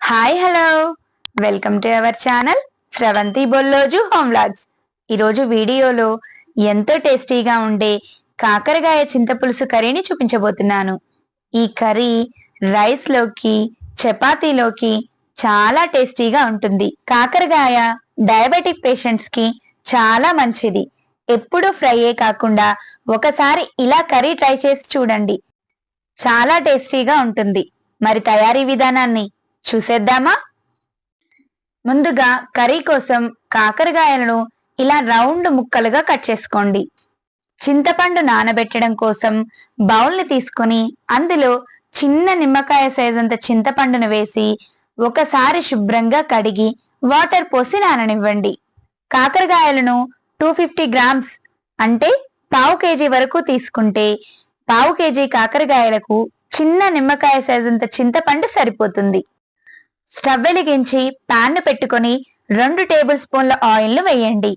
Hi hello welcome to our channel Sravanthi Bolloju home vlogs ఈరోజు వీడియోలో ఎంతో టేస్టీగా ఉండే కాకరకాయ చింతపులుసు కర్రీని చూపించబోతున్నాను. ఈ కర్రీ రైస్లోకి చపాతీలోకి చాలా టేస్టీగా ఉంటుంది. కాకరకాయ డయాబెటిక్ పేషెంట్స్కి చాలా మంచిది. ఎప్పుడు ఫ్రైయే కాకుండా ఒకసారి ఇలా కర్రీ ట్రై చేసి చూడండి. చాలా టేస్టీగా ఉంటుంది. మరి తయారీ విధానాన్ని చూసేద్దామా? ముందుగా కర్రీ కోసం కాకరకాయలను ఇలా రౌండ్ ముక్కలుగా కట్ చేసుకోండి. చింతపండు నానబెట్టడం కోసం బౌల్ని తీసుకొని అందులో చిన్న నిమ్మకాయ సైజంత చింతపండును వేసి ఒకసారి శుభ్రంగా కడిగి వాటర్ పోసి నాననివ్వండి. కాకరకాయలను టూ ఫిఫ్టీ గ్రామ్స్ అంటే పావు కేజీ వరకు తీసుకుంటే పావు కేజీ కాకరకాయలకు చిన్న నిమ్మకాయ సైజంత చింతపండు సరిపోతుంది. స్టవ్ వెలిగించి పాన్ పెట్టుకొని రెండు టేబుల్ స్పూన్ల ఆయిల్ను వేయండి.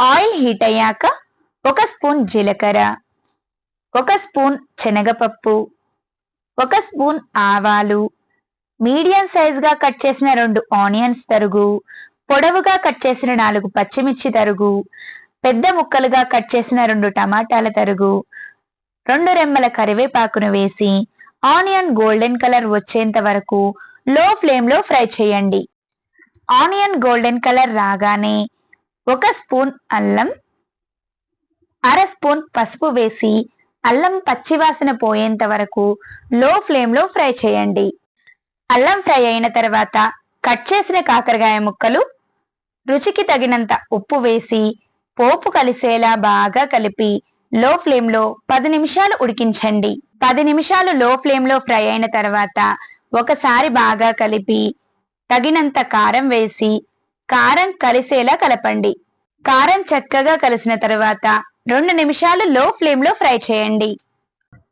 ఆయిల్ హీట్ అయ్యాక ఒక స్పూన్ జీలకర్ర ఒక స్పూన్ శనగపప్పు ఒక స్పూన్ ఆవాలు మీడియం సైజుగా కట్ చేసిన రెండు ఆనియన్స్ తరుగు పొడవుగా కట్ చేసిన నాలుగు పచ్చిమిర్చి తరుగు పెద్ద ముక్కలుగా కట్ చేసిన రెండు టమాటాల తరుగు రెండు రెమ్మల కరివేపాకును వేసి ఆనియన్ గోల్డెన్ కలర్ వచ్చేంత వరకు లో ఫ్లేమ్లో ఫ్రై చేయండి. ఆనియన్ గోల్డెన్ కలర్ రాగానే ఒక స్పూన్ అల్లం అర స్పూన్ పసుపు వేసి అల్లం పచ్చివాసన పోయేంత వరకు లో ఫ్లేమ్లో ఫ్రై చేయండి. అల్లం ఫ్రై అయిన తర్వాత కట్ చేసిన కాకరకాయ ముక్కలు రుచికి తగినంత ఉప్పు వేసి పోపు కలిసేలా బాగా కలిపి లో ఫ్లేమ్లో పది నిమిషాలు ఉడికించండి. పది నిమిషాలు లో ఫ్లేమ్లో ఫ్రై అయిన తర్వాత ఒకసారి బాగా కలిపి తగినంత కారం వేసి కారం కలిసేలా కలపండి. కారం చక్కగా కలిసిన తర్వాత రెండు నిమిషాలు లో ఫ్లేమ్లో ఫ్రై చేయండి.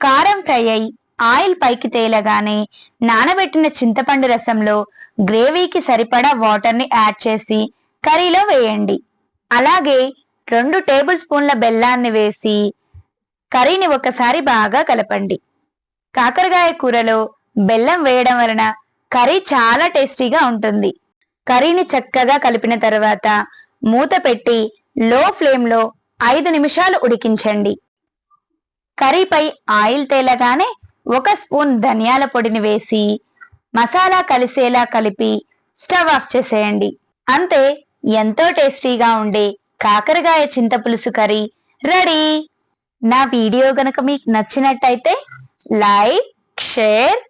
కారం ఫ్రై అయి ఆయిల్ పైకి తేలగానే నానబెట్టిన చింతపండు రసంలో గ్రేవీకి సరిపడా వాటర్ని యాడ్ చేసి కర్రీలో వేయండి. అలాగే రెండు టేబుల్ స్పూన్ల బెల్లాన్ని వేసి కర్రీని ఒకసారి బాగా కలపండి. కాకరకాయ కూరలో బెల్లం వేయడం వలన కర్రీ చాలా టేస్టీగా ఉంటుంది. కర్రీని చక్కగా కలిపిన తర్వాత మూత పెట్టి లో ఫ్లేమ్లో ఐదు నిమిషాలు ఉడికించండి. కర్రీపై ఆయిల్ తేలగానే ఒక స్పూన్ ధనియాల పొడిని వేసి మసాలా కలిసేలా కలిపి స్టవ్ ఆఫ్ చేసేయండి. అంతే ఎంతో టేస్టీగా ఉండే కాకరకాయ చింతపులుసు కర్రీ రెడీ. నా వీడియో గనక మీకు నచ్చినట్టయితే like share